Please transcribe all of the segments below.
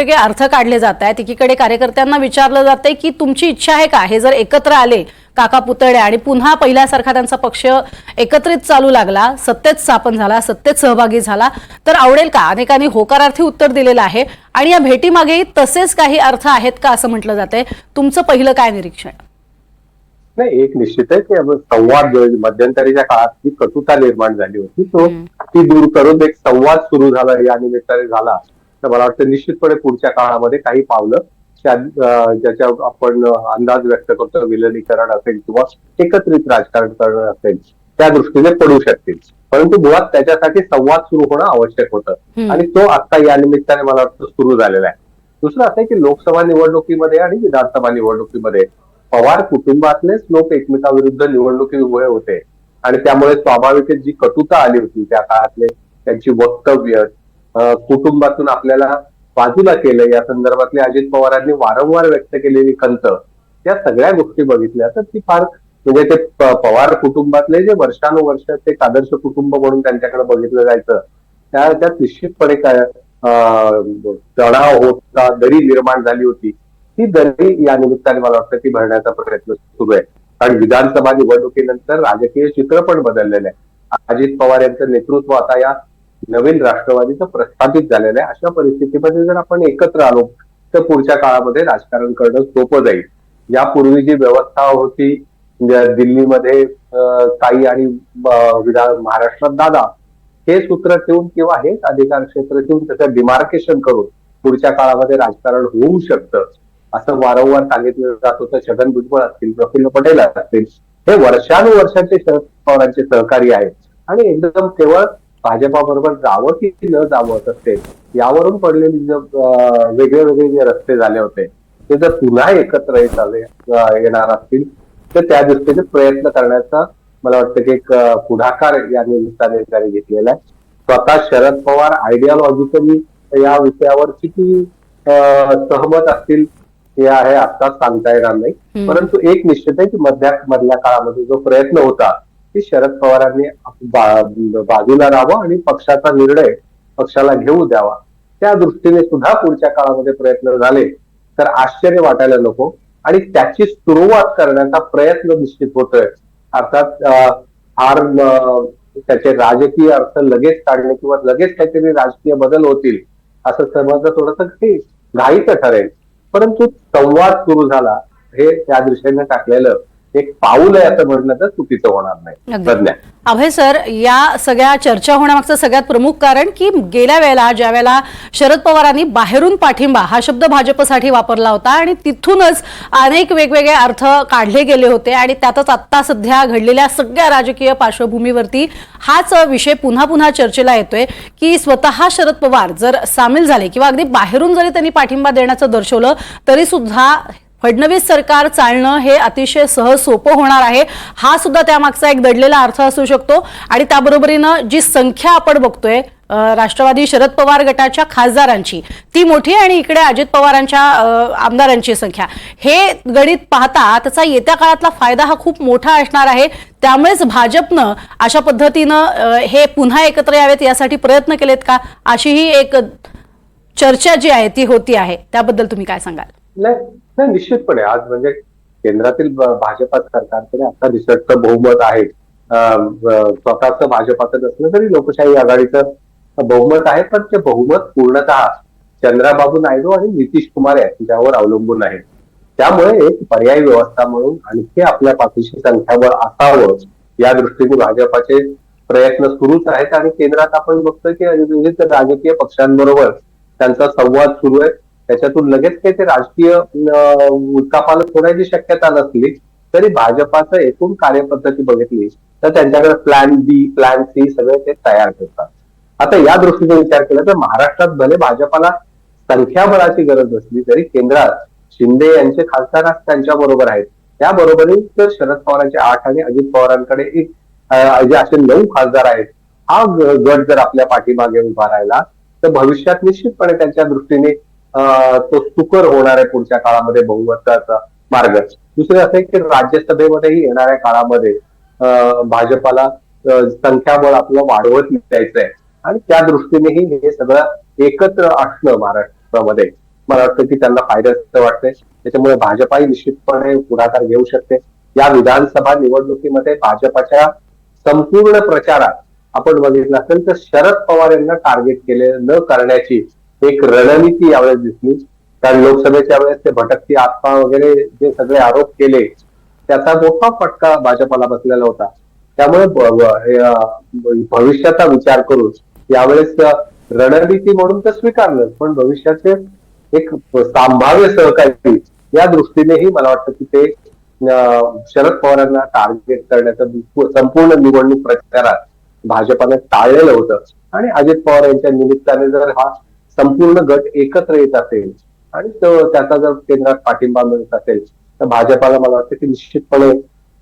वेगळे अर्थ काढले जात आहेत. एकीकडे कार्यकर्त्यांना विचारलं जातंय की तुमची इच्छा आहे का? हे जर एकत्र आले काका पुतळे आणि पुन्हा पहिल्यासारखा त्यांचा पक्ष एकत्रित चालू लागला सत्तेत स्थापन झाला सत्तेत सहभागी झाला तर आवडेल का? अनेकांनी होकारार्थी उत्तर दिलेलं आहे आणि या भेटीमागेही तसेच काही अर्थ आहेत का असं म्हटलं जातंय. तुमचं पहिलं काय निरीक्षण? नाही एक निश्चित आहे की संवाद मध्यंतरीच्या काळात जी कटुता निर्माण झाली होती तो. ती दूर करून एक संवाद सुरू झाला या निमित्ताने झाला. तर मला वाटतं निश्चितपणे पुढच्या काळामध्ये काही पावलं ज्याच्या आपण अंदाज व्यक्त करतो विलनीकरण असेल किंवा एकत्रित राजकारण करणं असेल त्या दृष्टीने पडू शकतील. परंतु मुळात त्याच्यासाठी संवाद सुरू होणं आवश्यक होतं. आणि तो आता या निमित्ताने मला वाटतं सुरू झालेला आहे. दुसरं असं आहे की लोकसभा निवडणुकीमध्ये आणि विधानसभा निवडणुकीमध्ये पवार कुटुंबातलेच लोक एकमेकाविरुद्ध निवडणुकी उभे होते. आणि त्यामुळे स्वाभाविकच जी कटुता आली होती त्या काळातले त्यांची वक्तव्य कुटुंबातून आपल्याला बाजूला केलं. या संदर्भातले अजित पवारांनी वारंवार व्यक्त केलेली खंत या सगळ्या गोष्टी बघितल्या. तर ती फार म्हणजे ते पवार कुटुंबातले जे वर्षानुवर्ष ते आदर्श कुटुंब म्हणून त्यांच्याकडे बघितलं जायचं त्या त्यात निश्चितपणे काय चढाव तणाव होता दरी निर्माण झाली होती. ती दरी या निमित्ताने मला वाटतं ती भरण्याचा प्रयत्न सुरू आहे. कारण विधानसभा निवडणुकीनंतर राजकीय चित्र पण बदललेलं आहे. अजित पवार यांचं नेतृत्व आता या नवीन राष्ट्रवादीचं प्रस्थापित झालेलं आहे. अशा परिस्थितीमध्ये जर आपण एकत्र आलो तर पुढच्या काळामध्ये राजकारण करणं सोपं जाईल. यापूर्वी जी व्यवस्था होती म्हणजे दिल्लीमध्ये काही ताई आणि विधान महाराष्ट्रात दादा हे सूत्र ठेवून किंवा हेच अधिकार क्षेत्र ठेवून त्याचं डिमार्केशन करून पुढच्या काळामध्ये राजकारण होऊ शकतं असं वारंवार सांगितलं जात होतं. छगन भुजबळ असतील प्रफुल्ल पटेल असतील हे वर्षानुवर्षाचे शरद पवारांचे सहकारी आहेत. आणि एकदम केवळ भाजपाबरोबर जावं की न जावं असते यावरून पडलेली जे वेगळे वेगळे जे रस्ते झाले होते ते जर पुन्हा एकत्र येत आले अं, येणार असतील तर त्या दृष्टीने प्रयत्न करण्याचा मला वाटतं की एक पुढाकार या निमित्ताने त्यांनी घेतलेला आहे. स्वतः शरद पवार आयडियालॉजिकली या विषयावर किती सहमत असतील हे आहे आत्ताच सांगता येणार नाही. परंतु एक निश्चित आहे की मध्या मधल्या काळामध्ये जो प्रयत्न होता की शरद पवारांनी बाजूला राहावं आणि पक्षाचा निर्णय पक्षाला घेऊ द्यावा. त्या दृष्टीने सुद्धा पुढच्या काळामध्ये प्रयत्न झाले. तर आश्चर्य वाटायला नको. आणि त्याची सुरुवात करण्याचा प्रयत्न निश्चित होतोय. अर्थात फार त्याचे राजकीय अर्थ लगेच काढणे किंवा लगेच काहीतरी राजकीय बदल होतील असं समजलं थोडस हे घाईचं ठरेल. परंतु संवाद सुरू झाला हे त्या दृष्टीने टाकलेलं. एक पाऊल आहे असं म्हटलं तर चुकीचं होणार नाही. प्रज्ञा अभय सर या सगळ्या चर्चा होण्यामागचं सगळ्यात प्रमुख कारण की गेल्या वेळेला ज्या वेळेला शरद पवारांनी बाहेरून पाठिंबा हा शब्द भाजपसाठी वापरला होता आणि तिथूनच अनेक वेगवेगळे अर्थ काढले गेले होते आणि त्यातच आत्ता सध्या घडलेल्या सगळ्या राजकीय पार्श्वभूमीवरती हाच विषय पुन्हा पुन्हा चर्चेला येतोय की स्वतः शरद पवार जर सामील झाले किंवा अगदी बाहेरून जरी त्यांनी पाठिंबा देण्याचं दर्शवलं तरी सुद्धा फडणवीस सरकार चालणं हे अतिशय सहज सोपं होणार आहे. हा सुद्धा त्यामागचा एक दडलेला अर्थ असू शकतो. आणि त्याबरोबरीनं जी संख्या आपण बघतोय राष्ट्रवादी शरद पवार गटाच्या खासदारांची ती मोठी आणि इकडे अजित पवारांच्या आमदारांची संख्या. हे गणित पाहता त्याचा येत्या काळातला फायदा हा खूप मोठा असणार आहे. त्यामुळेच भाजपनं अशा पद्धतीनं हे पुन्हा एकत्र यावेत यासाठी प्रयत्न केलेत का? अशी ही एक चर्चा जी आहे ती होती आहे. त्याबद्दल तुम्ही काय सांगाल? नाही निश्चितपणे. आज म्हणजे केंद्रातील ब- भाजपा सरकारकडे आता रिसर्चचं बहुमत आहे. स्वतःच भाजपाचं नसलं तरी लोकशाही आघाडीचं बहुमत आहे पण ते बहुमत पूर्णतः चंद्राबाबू नायडू आणि नितीश कुमार यांच्यावर अवलंबून आहे. त्यामुळे एक पर्यायी व्यवस्था म्हणून आणखी आपल्या पाठीशी संख्याबळ असावं या दृष्टीने भाजपाचे प्रयत्न सुरूच आहेत आणि केंद्रात आपण बघतोय की विविध राजकीय पक्षांबरोबर त्यांचा संवाद सुरू आहे. त्याच्यातून लगेच काही ते राजकीय अं, सोडायची होण्याची शक्यता नसली तरी भाजपाचं एकूण कार्यपद्धती बघितली तर त्यांच्याकडे प्लॅन बी प्लॅन सी सगळे ते तयार करतात. आता या दृष्टीने विचार केला तर महाराष्ट्रात भले भाजपाला संख्याबळाची गरज नसली तरी केंद्रात शिंदे यांचे खासदार त्यांच्या बरोबर आहेत. त्याबरोबरच तर शरद पवारांचे आठ आणि अजित पवारांकडे एक जे असे नऊ खासदार आहेत हा गट जर आपल्या पाठीमागे उभा राहिला तर भविष्यात निश्चितपणे त्यांच्या दृष्टीने तो सुकर होणार आहे पुढच्या काळामध्ये बहुमताचा मार्ग. दुसरे असे की राज्यसभेमध्येही येणाऱ्या काळामध्ये भाजपाला संख्याबळ आपलं वाढवत द्यायचं आहे आणि त्या दृष्टीनेही हे सगळं एकत्र असणं महाराष्ट्रामध्ये. मला वाटतं की त्यांना फायद्याचं वाटतंय. त्याच्यामुळे भाजपाही निश्चितपणे पुढाकार घेऊ शकते. या विधानसभा निवडणुकीमध्ये भाजपाच्या संपूर्ण प्रचारात आपण बघितलं असेल तर शरद पवार यांना टार्गेट केले न करण्याची एक रणनीती यावेळेस दिसली. कारण लोकसभेच्या वेळेस ते भटकती आत्मा वगैरे जे सगळे आरोप केले त्याचा मोठा फटका भाजपाला बसलेला होता. त्यामुळे भविष्याचा विचार करून यावेळेस रणनीती म्हणून तर स्वीकारलं. पण भविष्याचे एक संभाव्य सहकारी या दृष्टीनेही मला वाटतं की ते अं, शरद पवारांना टार्गेट करण्याचं संपूर्ण निवडणूक प्रचारात भाजपाने टाळलेलं होतं. आणि अजित पवार यांच्या निमित्ताने जर हा संपूर्ण गट एकत्र येत असेल आणि त्याचा जर केंद्रात पाठिंबा मिळत असेल तर भाजपाला मला वाटतं की निश्चितपणे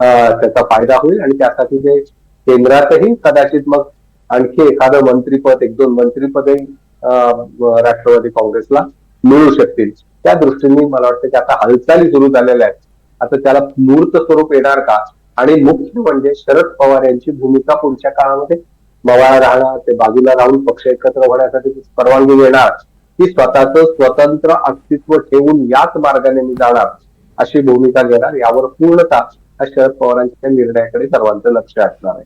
त्याचा फायदा होईल आणि त्यासाठी ते केंद्रातही कदाचित मग आणखी एखादं मंत्रीपद एक दोन मंत्रीपदही अं, राष्ट्रवादी काँग्रेसला मिळू शकतील. त्या दृष्टीने मला वाटतं की आता हालचाली सुरू झालेल्या आहेत. आता त्याला मूर्त स्वरूप येणार का? आणि मुख्य म्हणजे शरद पवार यांची भूमिका पुढच्या काळामध्ये मवाळा राहणार ते बाजूला राहून पक्ष एकत्र होण्यासाठी परवानगी देणार. की स्वतःचं स्वतंत्र अस्तित्व ठेवून याच मार्गाने मी जाणार अशी भूमिका घेणार यावर पूर्णतः शरद पवारांच्या निर्णयाकडे सर्वांचं लक्ष असणार आहे.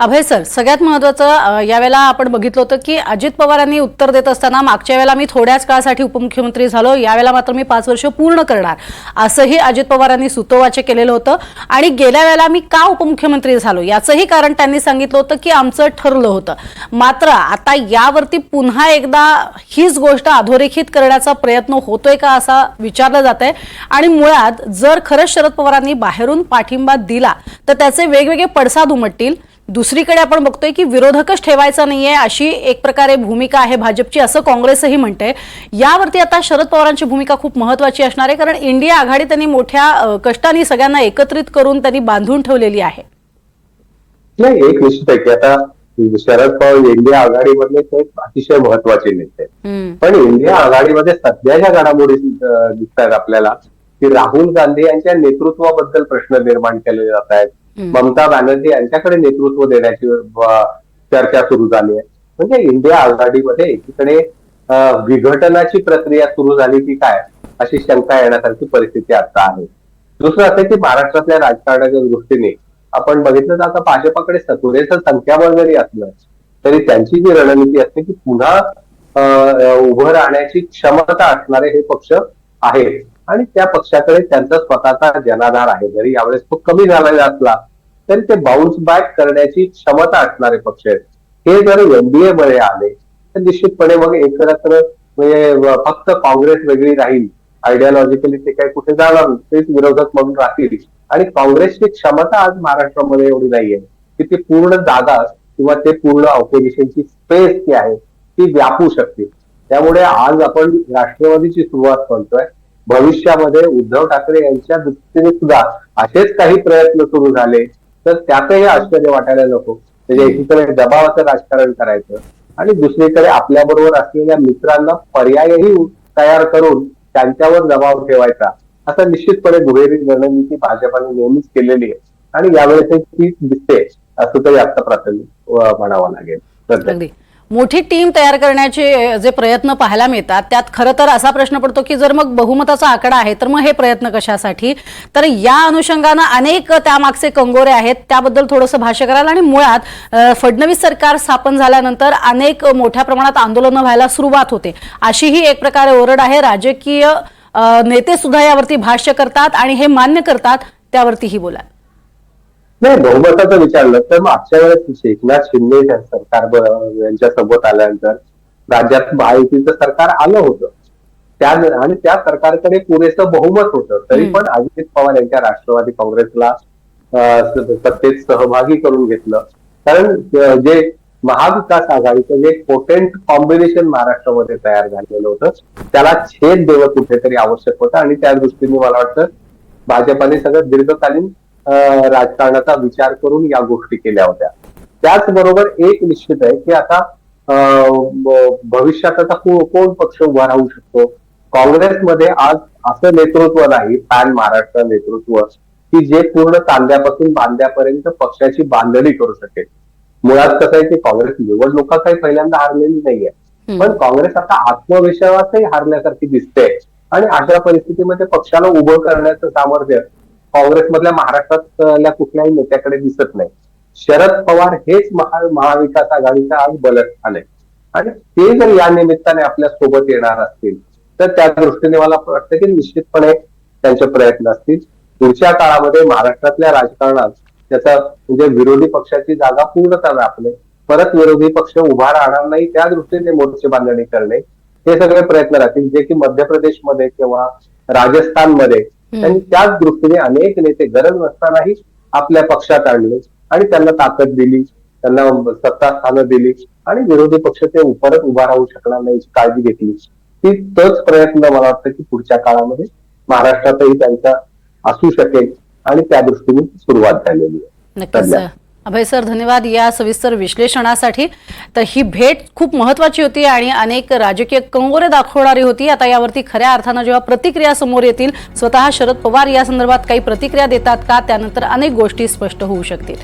अभय सर सगळ्यात महत्वाचं यावेळेला आपण बघितलं होतं की अजित पवारांनी उत्तर देत असताना मागच्या वेळेला मी थोड्याच काळासाठी उपमुख्यमंत्री झालो यावेळेला मात्र मी पाच वर्ष पूर्ण करणार. असंही अजित पवारांनी सुतोवाचे केलेलं होतं आणि गेल्या वेळेला मी का उपमुख्यमंत्री झालो याचंही कारण त्यांनी सांगितलं होतं की आमचं ठरलं होतं. मात्र आता यावरती पुन्हा एकदा हीच गोष्ट अधोरेखित करण्याचा प्रयत्न होतोय का असा विचारलं जात आहे आणि मुळात जर खरंच शरद पवारांनी बाहेरून पाठिंबा दिला तर त्याचे वेगवेगळे पडसाद उमटतील. दुसरीकडे आपण बघतोय की विरोधकच ठेवायचा नाहीये अशी एक प्रकारे भूमिका आहे भाजपची असं काँग्रेसही म्हणते यावरती आता शरद पवारांची भूमिका खूप महत्वाची असणार आहे कारण इंडिया आघाडी त्यांनी मोठ्या कष्टाने सगळ्यांना एकत्रित करून त्यांनी बांधून ठेवलेली आहे. नाही एक निश्चित आहे की आता शरद पवार इंडिया आघाडीमधले ते अतिशय महत्त्वाचे नेते पण इंडिया आघाडीमध्ये सध्याच्या घडामोडी दिसतात आपल्याला. की राहुल गांधी यांच्या नेतृत्वाबद्दल प्रश्न निर्माण केले जात आहेत. ममता बॅनर्जी यांच्याकडे नेतृत्व देण्याची चर्चा सुरू झाली आहे. म्हणजे इंडिया आघाडीमध्ये एकीकडे विघटनाची प्रक्रिया सुरू झाली की काय? अशी शंका येण्यासारखी परिस्थिती आता आहे. दुसरं असं की महाराष्ट्रातल्या राजकारणाच्या दृष्टीने आपण बघितलं तर आता भाजपाकडे सतुरेचं संख्याबळ जरी असलं तरी त्यांची जी रणनीती असते की पुन्हा उभं राहण्याची क्षमता असणारे हे पक्ष आहेत. आणि त्या पक्षाकडे त्यांचा स्वतःचा जनाधार आहे. जरी यावेळेस तो कमी झालेला असला तरी ते बाउन्स बॅक करण्याची क्षमता असणारे पक्ष आहेत. हे जर एनडीए मध्ये आले तर निश्चितपणे मग एकत्र म्हणजे फक्त काँग्रेस वेगळी राहील. आयडियोलॉजिकली ते काही कुठे जाणार तेच विरोधक म्हणून राहतील. आणि काँग्रेसची क्षमता आज महाराष्ट्रामध्ये एवढी नाहीये की ती पूर्ण जागा किंवा ते पूर्ण ऑपोजिशनची स्पेस जी आहे ती व्यापू शकते. त्यामुळे आज आपण राष्ट्रवादीची सुरुवात करतोय. भविष्यामध्ये उद्धव ठाकरे यांच्या दृष्टीने सुद्धा असेच काही प्रयत्न सुरू झाले तर त्यातही आश्चर्य वाटायला नको. म्हणजे एकीकडे दबावाचं राजकारण करायचं आणि दुसरीकडे आपल्या बरोबर असलेल्या मित्रांना पर्यायही तयार करून त्यांच्यावर दबाव ठेवायचा. असं निश्चितपणे दुहेरी रणनीती भाजपाने नेहमीच केलेली आहे. आणि यावेळेस ती दिसते असं तरी आता प्राथमिक म्हणावं लागेल. अगदी. मोठी टीम तयार करण्याचे जे प्रयत्न पाहायला मिळतात त्यात खरं तर असा प्रश्न पडतो की जर मग बहुमताचा आकडा आहे तर मग हे प्रयत्न कशासाठी? तर या अनुषंगानं अनेक त्यामागचे कंगोरे आहेत त्याबद्दल थोडंसं भाष्य करायला आणि मुळात फडणवीस सरकार स्थापन झाल्यानंतर अनेक मोठ्या प्रमाणात आंदोलनं व्हायला सुरुवात होते. अशीही एक प्रकारे ओरड आहे. राजकीय नेते सुद्धा यावरती भाष्य करतात आणि हे मान्य करतात त्यावरतीही बोला नाही बहुमताचं विचारलं तर मागच्या वेळेस एकनाथ शिंदे सरकार यांच्या सोबत आल्यानंतर राज्यात महायुतीचं सरकार आलं होतं. त्या आणि त्या सरकारकडे पुरेसं बहुमत होतं. तरी. पण अजित पवार यांच्या राष्ट्रवादी काँग्रेसला सत्तेत सहभागी करून घेतलं. कारण जे महाविकास आघाडीचं जे पोटेंट कॉम्बिनेशन महाराष्ट्रामध्ये तयार झालेलं होतं त्याला छेद देणं कुठेतरी आवश्यक होतं. आणि त्या दृष्टीने मला वाटतं भाजपाने सगळं दीर्घकालीन राजकारणाचा विचार करून या गोष्टी केल्या होत्या. त्याचबरोबर एक निश्चित आहे की आता भविष्यात आता कोण पक्ष उभा राहू शकतो? काँग्रेसमध्ये आज असं नेतृत्व नाही पॅन महाराष्ट्र नेतृत्व की जे पूर्ण तांद्यापासून बांध्यापर्यंत पक्षाची बांधणी करू शकेल. मुळात कसं आहे की काँग्रेस निवडणुका काही पहिल्यांदा हारलेली नाहीये. पण काँग्रेस आता आत्मविश्वासही हारल्यासारखी दिसते आणि अशा परिस्थितीमध्ये पक्षाला उभं करण्याचं सामर्थ्य काँग्रेसमधल्या महाराष्ट्रातल्या कुठल्याही नेत्याकडे दिसत नाही. शरद पवार हेच महा महाविकास आघाडीचा आज बलस्थान आहे. आणि ते जर या निमित्ताने आपल्यासोबत येणार असतील तर त्या दृष्टीने मला वाटतं की निश्चितपणे त्यांचे प्रयत्न असतील. पुढच्या काळामध्ये महाराष्ट्रातल्या राजकारणात त्याचा म्हणजे विरोधी पक्षाची जागा पूर्णतः व्यापणे परत विरोधी पक्ष उभा राहणार नाही त्या दृष्टीने मोर्चे बांधणी करणे हे सगळे प्रयत्न राहतील. जे की मध्य प्रदेशमध्ये किंवा राजस्थानमध्ये त्यांनी त्याच दृष्टीने अनेक नेते गरज नसतानाही आपल्या पक्षात आणले. आणि त्यांना ताकद दिली. त्यांना सत्ता स्थानं दिली. आणि विरोधी पक्ष ते परत उभा राहू शकणार नाही काळजी घेतली. ती तोच प्रयत्न मला वाटतं की पुढच्या काळामध्ये महाराष्ट्रातही त्यांचा असू शकेल. आणि त्या दृष्टीने सुरुवात झालेली आहे. अभय सर धन्यवाद या सविस्तर विश्लेषणासाठी. तर ही भेट खूप महत्वाची होती आणि अनेक राजकीय कंगोरे दाखवणारी होती. आता यावरती खऱ्या अर्थानं जेव्हा प्रतिक्रिया समोर येतील स्वतः शरद पवार या संदर्भात काही प्रतिक्रिया देतात का? त्यानंतर अनेक गोष्टी स्पष्ट होऊ शकतील.